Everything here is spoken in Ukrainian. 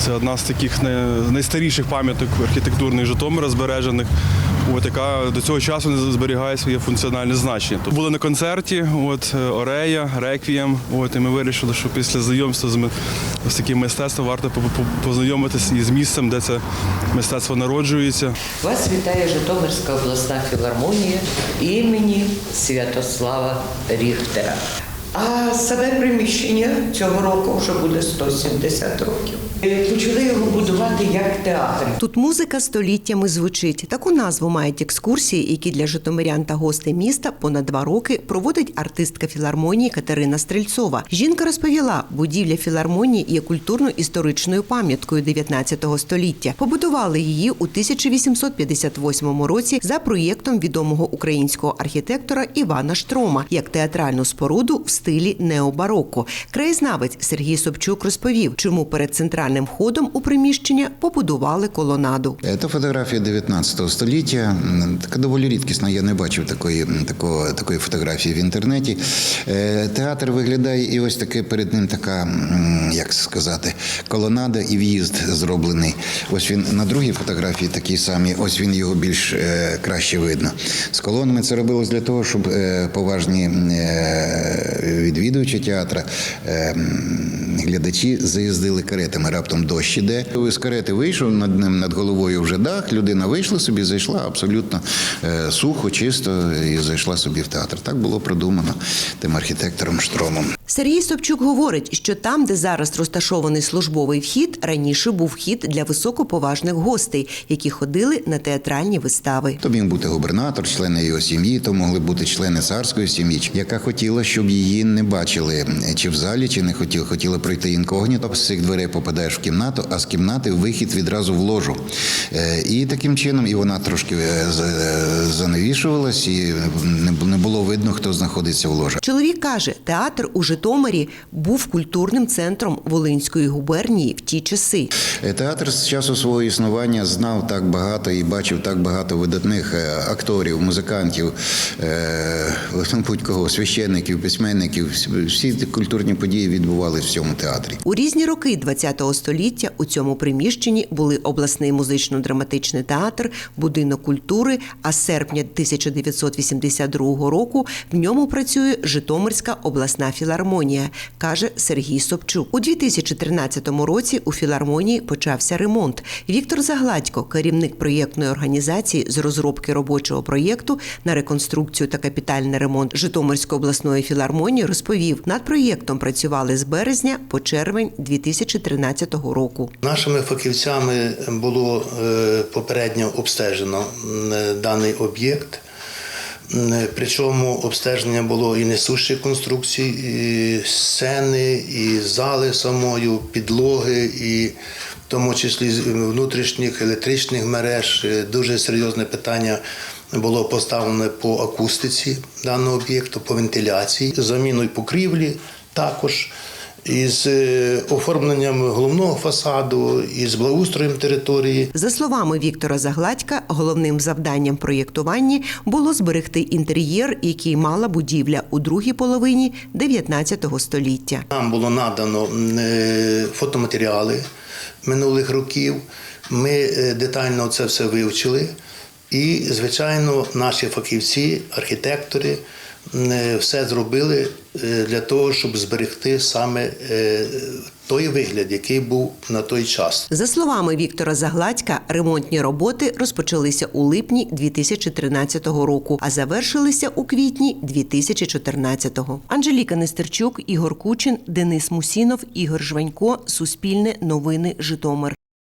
Це одна з таких найстаріших пам'яток архітектурних Житомира збережених. От, яка до цього часу не зберігає своє функціональне значення. Тобто були на концерті, от е, Орея, Реквієм. От, і ми вирішили, що після знайомства з, з таким мистецтвом варто по- по- познайомитися із місцем, де це мистецтво народжується. Вас вітає Житомирська обласна філармонія імені Святослава Ріхтера. А саме приміщення цього року вже буде 170 років. Почали його будувати як театр. Тут музика століттями звучить. Таку назву мають екскурсії, які для житомирян та гостей міста понад два роки проводить артистка філармонії Катерина Стрельцова. Жінка розповіла, будівля філармонії є культурно-історичною пам'яткою 19 століття. Побудували її у 1858 році за проєктом відомого українського архітектора Івана Штрома як театральну споруду в стилі необароко. Краєзнавець Сергій Собчук розповів, чому перед центральним входом у приміщення побудували колонаду. Це фотографія 19 століття. Така доволі рідкісна. Я не бачив такої, такого, такої фотографії в інтернеті. Е, Театр виглядає, і ось таке перед ним така, як сказати, колонада і в'їзд зроблений. Ось він на другій фотографії такий самий. Ось він його більш е, краще видно. З колонами це робилось для того, щоб е, поважні відвідувачі театра, е, м, глядачі заїздили каретами. Раптом дощ іде. З карети вийшов над ним над головою вже дах. Людина вийшла собі, зайшла абсолютно е, сухо, чисто і зайшла собі в театр. Так було продумано тим архітектором Штромом. Сергій Собчук говорить, що там, де зараз розташований службовий вхід, раніше був вхід для високоповажних гостей, які ходили на театральні вистави. То міг бути губернатор, члени його сім'ї, то могли бути члени царської сім'ї, яка хотіла, щоб її не бачили чи в залі, чи не хотіла. Хотіла пройти інкогніто. З цих дверей попадаєш в кімнату, а з кімнати вихід відразу в ложу. Е, І таким чином і вона трошки е, занавішувалась, і не було видно, хто знаходиться в ложах. Чоловік каже, театр у Житомирі був культурним центром Волинської губернії в ті часи. Е, Театр з часу свого існування знав так багато і бачив так багато видатних е, акторів, музикантів, е, будь-кого, священників, письменників. Всі культурні події відбувалися в цьому театрі. У різні роки ХХ століття у цьому приміщенні були обласний музично-драматичний театр, будинок культури. А з серпня 1982 року в ньому працює Житомирська обласна філармонія, каже Сергій Собчук. У 2013 році у філармонії почався ремонт. Віктор Загладько, керівник проєктної організації з розробки робочого проєкту на реконструкцію та капітальний ремонт Житомирської обласної філармонії, розповів, над проєктом працювали з березня по червень 2013 року. Нашими фахівцями було е, попередньо обстежено даний об'єкт. Причому обстеження було і несущих конструкцій, і сцени, і зали самою, підлоги, і в тому числі внутрішніх електричних мереж. Е, Дуже серйозне питання було поставлене по акустиці даного об'єкту, по вентиляції, заміною покрівлі також із е, оформленням головного фасаду, із благоустроєм території. За словами Віктора Загладька, головним завданням проєктування було зберегти інтер'єр, який мала будівля у другій половині 19 століття. Нам було надано е, фотоматеріали минулих років. Ми е, детально це все вивчили. І, звичайно, наші фахівці, архітектори е, все зробили е, для того, щоб зберегти саме е, той вигляд, який був на той час. За словами Віктора Загладька, ремонтні роботи розпочалися у липні 2013 року, а завершилися у квітні 2014-го. Анжеліка Нестерчук, Ігор Кучин, Денис Мусінов, Ігор Жванько, Суспільне новини Житомир.